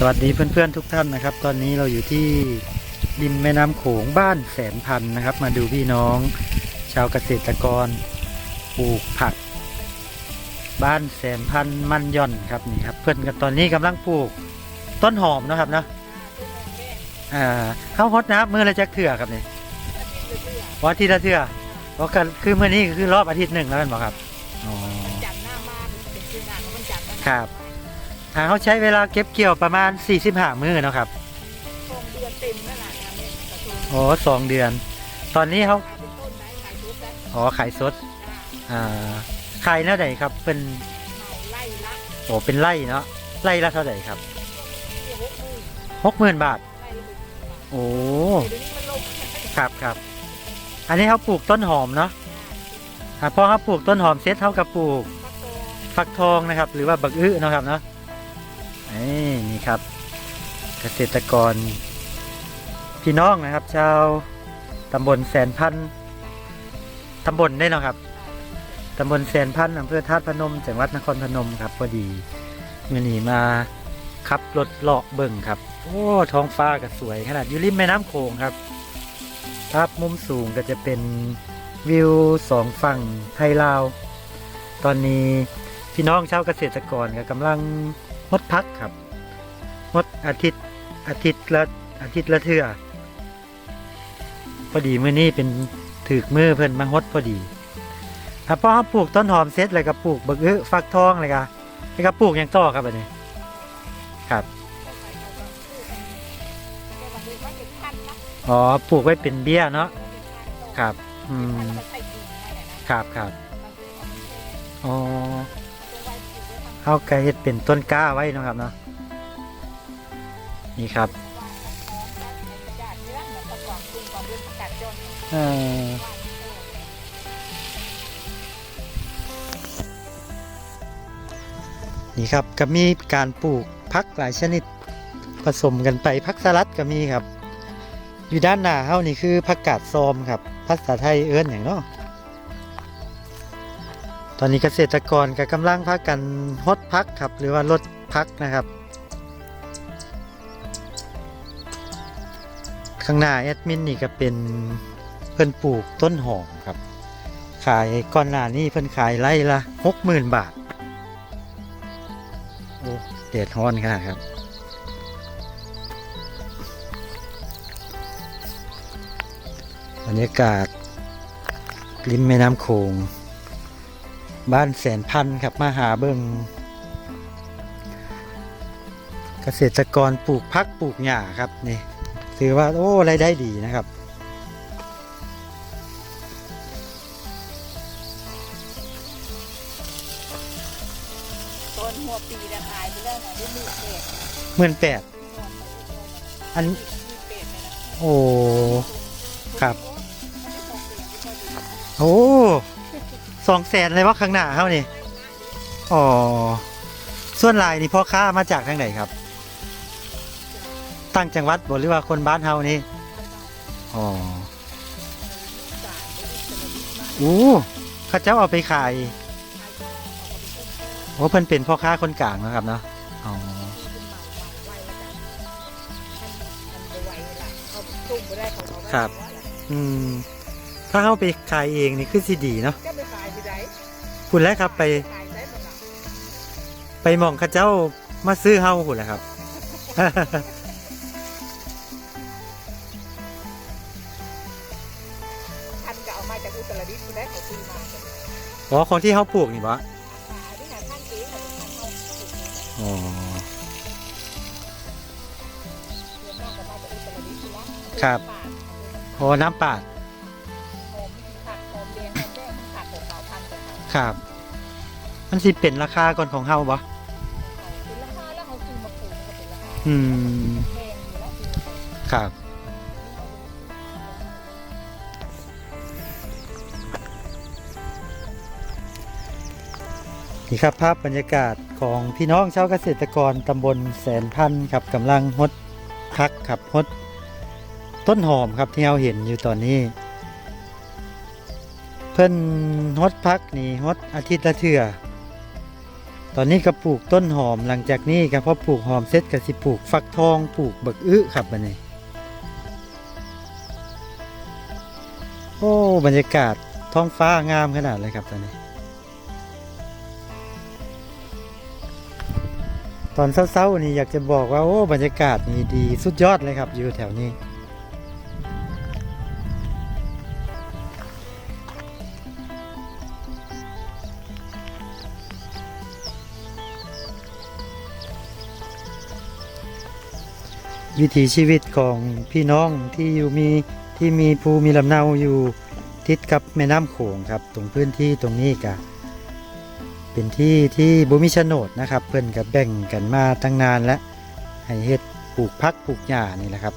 สวัสดีเพื่อนๆทุกท่านนะครับ ตอนนี้เราอยู่ที่ริมแม่น้ำโขงบ้านแสนพันนะครับ มาดูพี่น้อง ชาวเกษตรกรปลูกผัก บ้านแสนพันมันย่อนครับนี่ครับ เพื่อนกันตอนนี้กำลังปลูกต้นหอมเนาะครับเนาะอ่าเข้าฮดน้ำมือละจักเถื่อครับนี่วันที่ละเถื่อเพราะกันคือเมื่อนี้คือรอบอาทิตย์หนึ่งแล้วกันบอกครับอ๋อจันทร์หน้ามาเป็นคืนหน้าของมันจันทร์นั่นครับ อ่าเขาใช้เวลาเก็บเกี่ยวประมาณ 45 มื้อเนาะครับทองเดือนเต็มนั่นแหละนะเนี่ยกระทรวงโอ้สองเดือน ตอนนี้เขาขายเป็นต้นไหนขายชุดแล้วอ๋อขายสดอ่าขายเท่าไหร่ครับเป็นเมาไล่ละโอ้เป็นไร่เนาะไร่ละเท่าไหร่ครับเที่ยวหกหมื่นหกหมื่นบาท ไล่ละหกหมื่นบาทโอ้เดี๋ยวนี้มันลงครับครับอันนี้เขาปลูกต้นหอมเนาะอ่าพอเขาปลูกต้นหอมเสร็จเขาก็ปลูกฟักทองฟักทองนะครับ หรือว่าบักอื้อเนาะครับเนาะ นี่ครับ เกษตรกร พี่น้องนะครับ ชาวตำบลแสนพันตำบลได้เนาะครับตำบลแสนพันอำเภอธาตุพนม จังหวัดนครพนมครับพอดีมื่อนี้มาขับรถเลาะเบิ่งครับ โอ้ท้องฟ้าก็สวยขนาดอยู่ริมแม่น้ำโขงครับ ภาพมุมสูงก็จะเป็นวิวสองฝั่งไทยลาว ตอนนี้พี่น้องชาวเกษตรกรก็กำลัง งดพักครับงดอาทิตย์อาทิตย์ละอาทิตย์ละเทื่อพอดีมื้อนี้เป็นถือมือเพิ่นมาฮดพอดีถ้าพอเขาปลูกต้นหอมเสร็จเลยก็ปลูกบักอื้อฟักทองเลยก็แล้วก็ปลูกอย่างต่อครับอันนี้ครับแกบอกเลยว่าเป็นพันนะอ๋อปลูกไว้เป็นเบี้ยเนาะครับ อือืมมใส่กิ่งนั่นแหละนะครับครับบางทีเอาไปอ๋ เขาก็เฮ็ดเป็นต้นกล้าไว้นะครับเนาะนี่ครับเออนี่ครับก็มีการปลูกพักหลายชนิดผสมกันไปพักสลัดก็มีครับ อยู่ด้านหน้าเฮานี่คือผักกาดซอมครับภาษาไทยเอิ้นอย่างเนาะ ตอนนี้เกษตรกรก็กำลังพากันฮดพักครับ หรือว่าลดพักนะครับ ข้างหน้าแอดมินนี่ก็เป็นเพิ่นปลูกต้นหอมครับ ขายก่อนหน้านี้เพิ่นขายไร่ละหกหมื่นบาทโอ้เดือดร้อนขนาดครับบรรยากาศริมแม่น้ำโขง บ้านแสนพันครับมาหาเบิงเกษตรกรปลูกพักปลูกหญ้าครับนี่ถือว่าโอ้รายได้ดีนะครับต้นหัวปีจะขายไปแล้วนะด้วยมือเศษหมื่นแปดอันมือเศษเลยนะโอ้ครับ โอ้ สองแสนเลยว่าข้างหน้าเขานี่อ๋อส่วนลายนี่พ่อค้ามาจากทางไหนครับ ตั้งจังหวัดบหรือว่าคนบ้านเฮานี่อ๋อโอ้ข้าเจ้าเอาไปขายโอ้เพิ่นเป็นพ่อค้าคนกลางนะครับเนาะอ๋อครับ อืมถ้าเข้าไปขายเองนี่คือสิดีเนาะ คุณแล้วครับไปขายได้หมดละไปหมองเข้าเจ้ามาซื้อเฮาคุณแหละครับท่านก็เอามาจากอุตรดิตถ์คุณได้เขาซื้อมาอ๋อของที่เขาปลูกนี่บ่ขายที่ไหนท่านเองท่านเอาถูกเองอ๋อ เดือนหน้าก็มาจากอุตรดิตถ์อยู่แล้วครับบาทโอ้น้ำปาด ครับ มันสิเป็นราคาก่อนของเฮาบ่เป็นราคาแล้วเขาซื้อมาปลูกมันก็เป็นราคาอืม แพงอยู่แล้วซื้อครับ นี่ครับภาพบรรยากาศของพี่น้องชาวเกษตรกรตำบลแสนพันธุ์ครับกำลังฮดพักครับฮดต้นหอมครับที่เราเห็นอยู่ตอนนี้ พิ่นฮดพักนี่ฮดอาทิตย์ละเทื่อ ตอนนี้ก็ปลูกต้นหอมหลังจากนี้ก็พอปลูกหอมเสร็จก็สิปลูกฟักทองปลูกบักอึครับบัดนี้โอ้บรรยากาศท้องฟ้างามขนาดเลยครับตอนนี้ ตอนเช้าๆนี่อยากจะบอกว่าโอ้บรรยากาศนี่ดีสุดยอดเลยครับอยู่แถวนี้ วิถีชีวิตของพี่น้องที่อยู่มีที่มีภูมีลำเนาอยู่ทิศกับแม่น้ำโขงครับ ตรงพื้นที่ตรงนี้กะเป็นที่ที่บุมิโฉนดนะครับ เพื่อนกับแบ่งกันมาตั้งนานแล้วให้เฮ็ดปลูกพักปลูกหญ้านี่แหละครับ